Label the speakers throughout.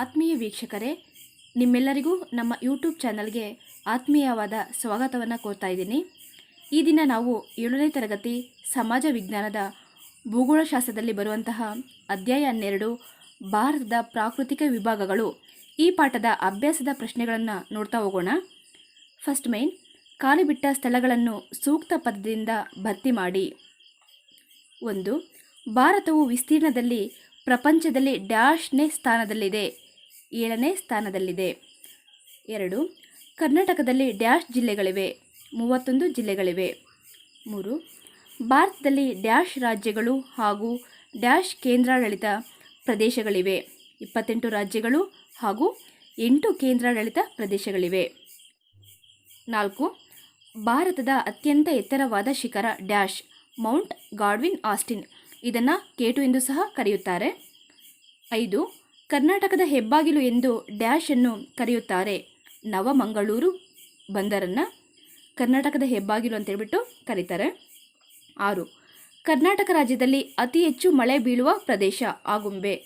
Speaker 1: ಆತ್ಮೀಯ ವೀಕ್ಷಕರೇ, ನಿಮ್ಮೆಲ್ಲರಿಗೂ ನಮ್ಮ ಯೂಟ್ಯೂಬ್ ಚಾನಲ್ಗೆ ಆತ್ಮೀಯವಾದ ಸ್ವಾಗತವನ್ನು ಕೋರ್ತಾ ಇದ್ದೀನಿ. ಈ ದಿನ ನಾವು ಏಳನೇ ತರಗತಿ ಸಮಾಜ ವಿಜ್ಞಾನದ ಭೂಗೋಳಶಾಸ್ತ್ರದಲ್ಲಿ ಬರುವಂತಹ ಅಧ್ಯಾಯ ಹನ್ನೆರಡು, ಭಾರತದ ಪ್ರಾಕೃತಿಕ ವಿಭಾಗಗಳು ಈ ಪಾಠದ ಅಭ್ಯಾಸದ ಪ್ರಶ್ನೆಗಳನ್ನು ನೋಡ್ತಾ ಹೋಗೋಣ. ಫಸ್ಟ್ ಮೈನ್ ಖಾಲಿ ಬಿಟ್ಟ ಸ್ಥಳಗಳನ್ನು ಸೂಕ್ತ ಪದದಿಂದ ಭರ್ತಿ ಮಾಡಿ. ಒಂದು, ಭಾರತವು ವಿಸ್ತೀರ್ಣದಲ್ಲಿ ಪ್ರಪಂಚದಲ್ಲಿ ಡ್ಯಾಶ್ನೇ ಸ್ಥಾನದಲ್ಲಿದೆ. ಏಳನೇ ಸ್ಥಾನದಲ್ಲಿದೆ. ಎರಡು, ಕರ್ನಾಟಕದಲ್ಲಿ ಡ್ಯಾಶ್ ಜಿಲ್ಲೆಗಳಿವೆ, ಮೂವತ್ತೊಂದು ಜಿಲ್ಲೆಗಳಿವೆ. ಮೂರು, ಭಾರತದಲ್ಲಿ ಡ್ಯಾಶ್ ರಾಜ್ಯಗಳು ಹಾಗೂ ಡ್ಯಾಶ್ ಕೇಂದ್ರಾಡಳಿತ ಪ್ರದೇಶಗಳಿವೆ. ಇಪ್ಪತ್ತೆಂಟು ರಾಜ್ಯಗಳು ಹಾಗೂ ಎಂಟು ಕೇಂದ್ರಾಡಳಿತ ಪ್ರದೇಶಗಳಿವೆ. ನಾಲ್ಕು, ಭಾರತದ ಅತ್ಯಂತ ಎತ್ತರವಾದ ಶಿಖರ ಡ್ಯಾಶ್, ಮೌಂಟ್ ಗಾಡ್ವಿನ್ ಆಸ್ಟಿನ್. ಇದನ್ನು ಕೇಟು ಎಂದು ಸಹ ಕರೆಯುತ್ತಾರೆ. ಐದು ಕರ್ನಾಟಕದ ಹೆಬ್ಬಾಗಿಲು ಎಂದು ಡ್ಯಾಶ್ ಅನ್ನು ಕರೆಯುತ್ತಾರೆ. ನವಮಂಗಳೂರು ಬಂದರನ್ನು ಕರ್ನಾಟಕದ ಹೆಬ್ಬಾಗಿಲು ಅಂತೇಳ್ಬಿಟ್ಟು ಕರೀತಾರೆ. ಆರು, ಕರ್ನಾಟಕ ರಾಜ್ಯದಲ್ಲಿ ಅತಿ ಹೆಚ್ಚು ಮಳೆ ಬೀಳುವ ಪ್ರದೇಶ ಆಗುಂಬೆ.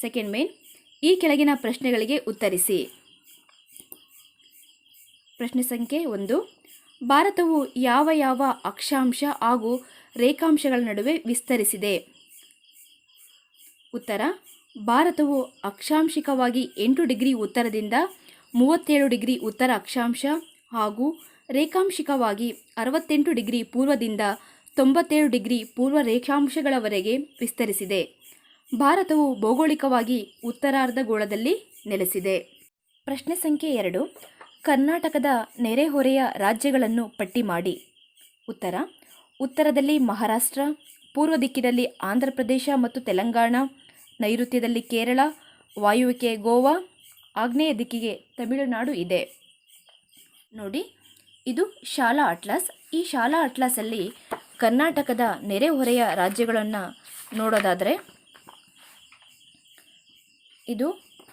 Speaker 1: ಸೆಕೆಂಡ್ ಮೇನ್ ಈ ಕೆಳಗಿನ ಪ್ರಶ್ನೆಗಳಿಗೆ ಉತ್ತರಿಸಿ. ಪ್ರಶ್ನೆ ಸಂಖ್ಯೆ ಒಂದು, ಭಾರತವು ಯಾವ ಯಾವ ಅಕ್ಷಾಂಶ ಹಾಗೂ ರೇಖಾಂಶಗಳ ನಡುವೆ ವಿಸ್ತರಿಸಿದೆ? ಉತ್ತರ, ಭಾರತವು ಅಕ್ಷಾಂಶಿಕವಾಗಿ ಎಂಟು ಡಿಗ್ರಿ ಉತ್ತರದಿಂದ ಮೂವತ್ತೇಳು ಡಿಗ್ರಿ ಉತ್ತರ ಅಕ್ಷಾಂಶ ಹಾಗೂ ರೇಖಾಂಶಿಕವಾಗಿ ಅರವತ್ತೆಂಟು ಡಿಗ್ರಿ ಪೂರ್ವದಿಂದ ತೊಂಬತ್ತೇಳು ಡಿಗ್ರಿ ಪೂರ್ವ ರೇಖಾಂಶಗಳವರೆಗೆ ವಿಸ್ತರಿಸಿದೆ. ಭಾರತವು ಭೌಗೋಳಿಕವಾಗಿ ಉತ್ತರಾರ್ಧಗೋಳದಲ್ಲಿ ನೆಲೆಸಿದೆ. ಪ್ರಶ್ನೆ ಸಂಖ್ಯೆ ಎರಡು, ಕರ್ನಾಟಕದ ನೆರೆಹೊರೆಯ ರಾಜ್ಯಗಳನ್ನು ಪಟ್ಟಿ ಮಾಡಿ. ಉತ್ತರ, ಉತ್ತರದಲ್ಲಿ ಮಹಾರಾಷ್ಟ್ರ ಪೂರ್ವ ದಿಕ್ಕಿನಲ್ಲಿ ಆಂಧ್ರ ಪ್ರದೇಶ ಮತ್ತು ತೆಲಂಗಾಣ, ನೈಋತ್ಯದಲ್ಲಿ ಕೇರಳ, ವಾಯುವಿಕೆ ಗೋವಾ, ಆಗ್ನೇಯ ದಿಕ್ಕಿಗೆ ತಮಿಳುನಾಡು ಇದೆ. ನೋಡಿ, ಇದು ಶಾಲಾ ಅಟ್ಲಾಸ್. ಈ ಶಾಲಾ ಅಟ್ಲಾಸಲ್ಲಿ ಕರ್ನಾಟಕದ ನೆರೆಹೊರೆಯ ರಾಜ್ಯಗಳನ್ನು ನೋಡೋದಾದರೆ, ಇದು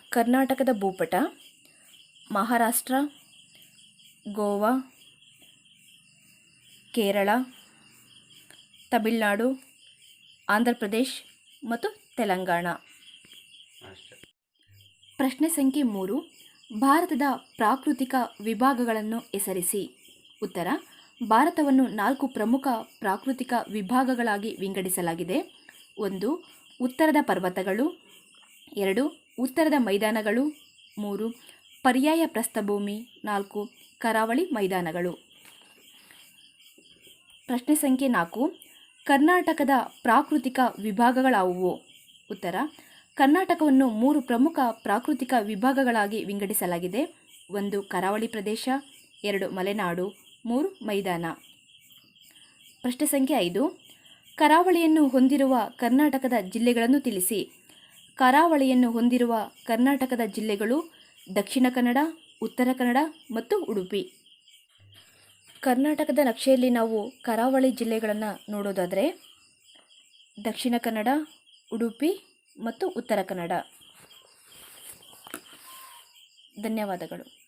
Speaker 1: ಕರ್ನಾಟಕದ ಭೂಪಟ, ಮಹಾರಾಷ್ಟ್ರ, ಗೋವಾ, ಕೇರಳ, ತಮಿಳುನಾಡು ಆಂಧ್ರ ಪ್ರದೇಶ್ ಮತ್ತು ತೆಲಂಗಾಣ. ಪ್ರಶ್ನೆ ಸಂಖ್ಯೆ ಮೂರು, ಭಾರತದ ಪ್ರಾಕೃತಿಕ ವಿಭಾಗಗಳನ್ನು ಹೆಸರಿಸಿ. ಉತ್ತರ, ಭಾರತವನ್ನು ನಾಲ್ಕು ಪ್ರಮುಖ ಪ್ರಾಕೃತಿಕ ವಿಭಾಗಗಳಾಗಿ ವಿಂಗಡಿಸಲಾಗಿದೆ. ಒಂದು, ಉತ್ತರದ ಪರ್ವತಗಳು. ಎರಡು, ಉತ್ತರದ ಮೈದಾನಗಳು. ಮೂರು, ಪರ್ಯಾಯ ಪ್ರಸ್ಥಭೂಮಿ. ನಾಲ್ಕು, ಕರಾವಳಿ ಮೈದಾನಗಳು. ಪ್ರಶ್ನೆ ಸಂಖ್ಯೆ ನಾಲ್ಕು ಕರ್ನಾಟಕದ ಪ್ರಾಕೃತಿಕ ವಿಭಾಗಗಳಾವುವು? ಉತ್ತರ, ಕರ್ನಾಟಕವನ್ನು ಮೂರು ಪ್ರಮುಖ ಪ್ರಾಕೃತಿಕ ವಿಭಾಗಗಳಾಗಿ ವಿಂಗಡಿಸಲಾಗಿದೆ. ಒಂದು, ಕರಾವಳಿ ಪ್ರದೇಶ, ಎರಡು, ಮಲೆನಾಡು, ಮೂರು, ಮೈದಾನ. ಪ್ರಶ್ನೆ ಸಂಖ್ಯೆ ಐದು, ಕರಾವಳಿಯನ್ನು ಹೊಂದಿರುವ ಕರ್ನಾಟಕದ ಜಿಲ್ಲೆಗಳನ್ನು ತಿಳಿಸಿ. ಕರಾವಳಿಯನ್ನು ಹೊಂದಿರುವ ಕರ್ನಾಟಕದ ಜಿಲ್ಲೆಗಳು ದಕ್ಷಿಣ ಕನ್ನಡ, ಉತ್ತರ ಕನ್ನಡ ಮತ್ತು ಉಡುಪಿ. ಕರ್ನಾಟಕದ ನಕ್ಷೆಯಲ್ಲಿ ನಾವು ಕರಾವಳಿ ಜಿಲ್ಲೆಗಳನ್ನು ನೋಡೋದಾದರೆ ದಕ್ಷಿಣ ಕನ್ನಡ ಉಡುಪಿ ಮತ್ತು ಉತ್ತರ ಕನ್ನಡ. ಧನ್ಯವಾದಗಳು.